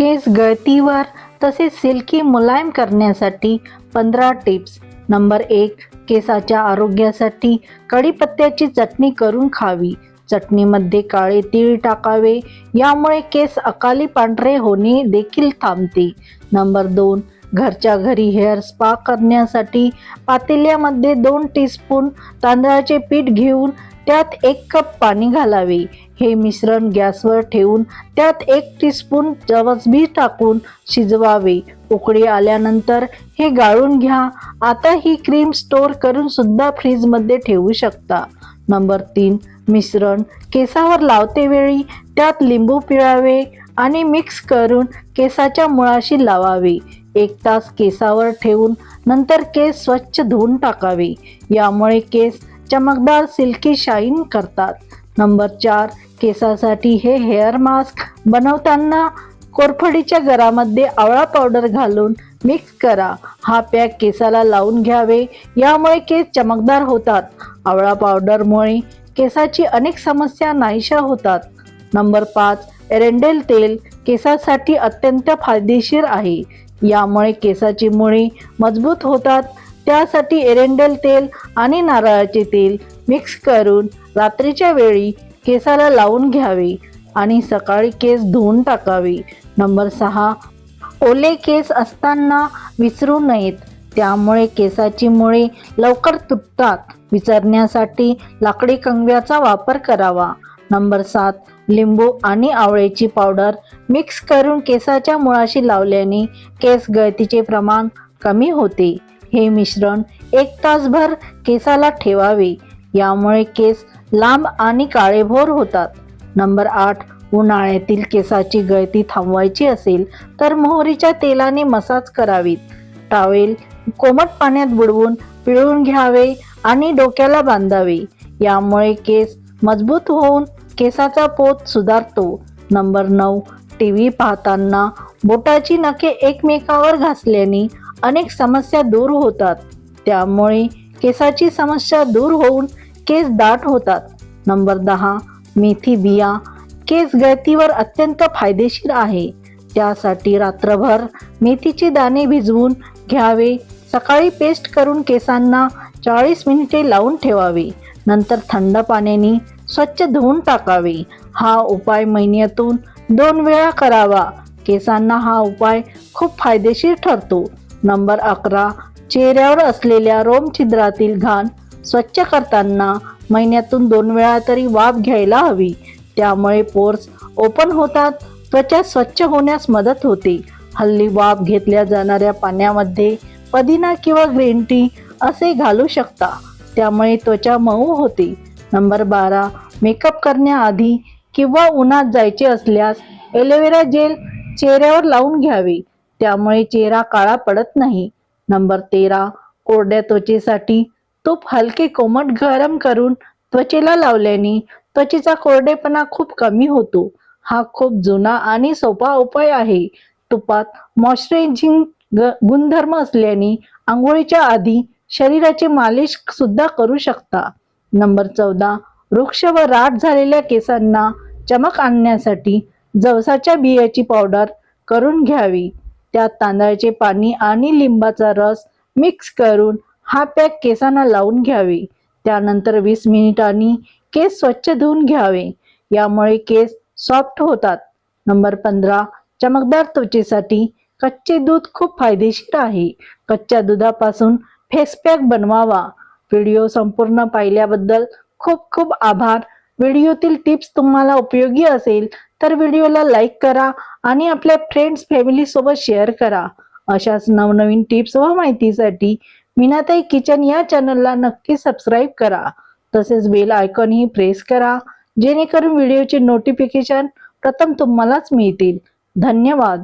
केस गळतीवर तसेच सिल्की मुलायम करण्यासाठी पंधरा टिप्स. नंबर एक केसाच्या आरोग्यासाठी कढीपत्त्याची चटणी करून खावी. चटणीमध्ये काळे तीळ टाकावे यामुळे केस अकाली पांढरे होणे देखील थांबते. नंबर दोन घरच्या घरी हेअर स्पा करण्यासाठी पातेल्यामध्ये दोन टीस्पून तांदळाचे पीठ घेऊन त्यात एक कप पाणी घालावे. हे मिश्रण गॅसवर ठेवून त्यात एक टीस्पून जवसबी टाकून शिजवावे. उकळी आल्यानंतर हे गाळून घ्या. आता ही क्रीम स्टोर करून सुद्धा फ्रीजमध्ये ठेवू शकता. नंबर तीन मिश्रण केसावर लावते वेळी त्यात लिंबू पिळावे आणि मिक्स करून केसाच्या मुळाशी लावावे. एक तास केसावर ठेवून नंतर केस स्वच्छ धुवून टाकावे. यामुळे केस चमकदार सिल्की शाईन करतात. नंबर चार केसासाठी हे हेअर मास्क बनवताना कोरफडीच्या गरामध्ये आवळा पावडर घालून मिक्स करा. हा पॅक केसाला लावून घ्यावे यामुळे केस चमकदार होतात. आवळा पावडरमुळे केसाची अनेक समस्या नाहीशा होतात. नंबर पाच एरेंडेल तेल केसासाठी अत्यंत फायदेशीर आहे. यामुळे केसाची मुळी मजबूत होतात त्यासाठी एरेंडेल तेल आणि नारळाचे तेल मिक्स करून रात्रीच्या वेळी केसाला लावून घ्यावे आणि सकाळी केस धुवून टाकावे. नंबर सहा ओले केस असताना विसरू नयेत. त्यामुळे केसाची मुळे लवकर तुटतात. विचारण्यासाठी लाकडी कंगव्याचा वापर करावा. नंबर सात लिंबू आणि आवळ्याची पावडर मिक्स करून केसाच्या मुळाशी लावल्याने केस गळतीचे प्रमाण कमी होते. हे मिश्रण एक तासभर केसाला ठेवावे. यामुळे केस लांब आणि काळेभोर होतात. नंबर आठ उन्हाळ्यातील केसाची गळती थांबवायची असेल तर मोहरीच्या तेलाने मसाज करावीत. टावेल कोमट पाण्यात बुडवून पिळून घ्यावे आणि डोक्याला बांधावे. यामुळे केस मजबूत होऊन केसाचा पोत सुधारतो. नंबर नऊ टी व्ही पाहताना बोटाची नखे एकमेकावर घासल्याने अनेक समस्या दूर होतात. त्यामुळे केसाची समस्या दूर होऊन केस दाट होतात. नंबर दहा मेथी बिया केस गळतीवर अत्यंत फायदेशीर आहे. त्यासाठी रात्रभर मेथीचे दाणे भिजवून घ्यावे. सकाळी पेस्ट करून केसांना चाळीस मिनिटे लावून ठेवावे. नंतर थंड पाण्याने स्वच्छ धुवून टाकावे. हा उपाय महिन्यातून दोन वेळा करावा. केसांना हा उपाय खूप फायदेशीर ठरतो. नंबर अकरा. चेहऱ्यावर असलेल्या रोमछिद्रातील घाण स्वच्छ करताना महिन्यातून दोन वेळा तरी वाफ घ्यायला हवी. त्यामुळे पोर्स ओपन होतात त्वचा स्वच्छ होण्यास मदत होते. हल्ली वाफ घेतल्या जाणाऱ्या पाण्यामध्ये पदिना किंवा ग्रीन टी असे घालू शकता. त्यामुळे त्वचा मऊ होते. नंबर बारा. मेकअप करण्याआधी किंवा उन्हात जायचे असल्यास एलोवेरा जेल चेहऱ्यावर लावून घ्यावे. त्यामुळे चेहरा काळा पडत नाही. नंबर तेरा. कोरड्या त्वचेसाठी तूप हलके कोमट गरम करून त्वचेला लावल्याने त्वचेचा कोरडेपणा खूप कमी होतो. हा खूप जुना आणि सोपा उपाय आहे. तुपात मॉइश्चरायझिंग ग गुणधर्म असल्याने आंघोळीच्या आधी शरीराची मालिश सुद्धा करू शकता. नंबर चौदा. वृक्ष व राठ झालेल्या केसांना चमक आणण्यासाठी जवसाच्या बियाची पावडर करून घ्यावी. त्यात तांदळाचे पाणी आणि लिंबाचा रस मिक्स करून हा पॅक केसांना लावून घ्यावे. त्यानंतर वीस मिनिटांनी केस स्वच्छ धुवून घ्यावे. यामुळे केस सॉफ्ट होतात. नंबर पंधरा चमकदार त्वचेसाठी कच्चे दूध खूप फायदेशीर आहे. कच्च्या दुधापासून फेस पॅक बनवावा. व्हिडिओ संपूर्ण पाहिल्याबद्दल खूप खूप आभार. व्हिडिओतील टिप्स तुम्हाला उपयोगी असेल तर व्हिडिओला लाईक करा आणि आपल्या फ्रेंड्स फॅमिली सोबत शेअर करा. अशाच नवनवीन टिप्स व माहितीसाठी मीनाताई किचन या चॅनलला नक्की सबस्क्राईब करा. तसेच बेल आयकॉनही प्रेस करा जेणेकरून व्हिडिओचे नोटिफिकेशन प्रथम तुम्हालाच मिळतील. धन्यवाद.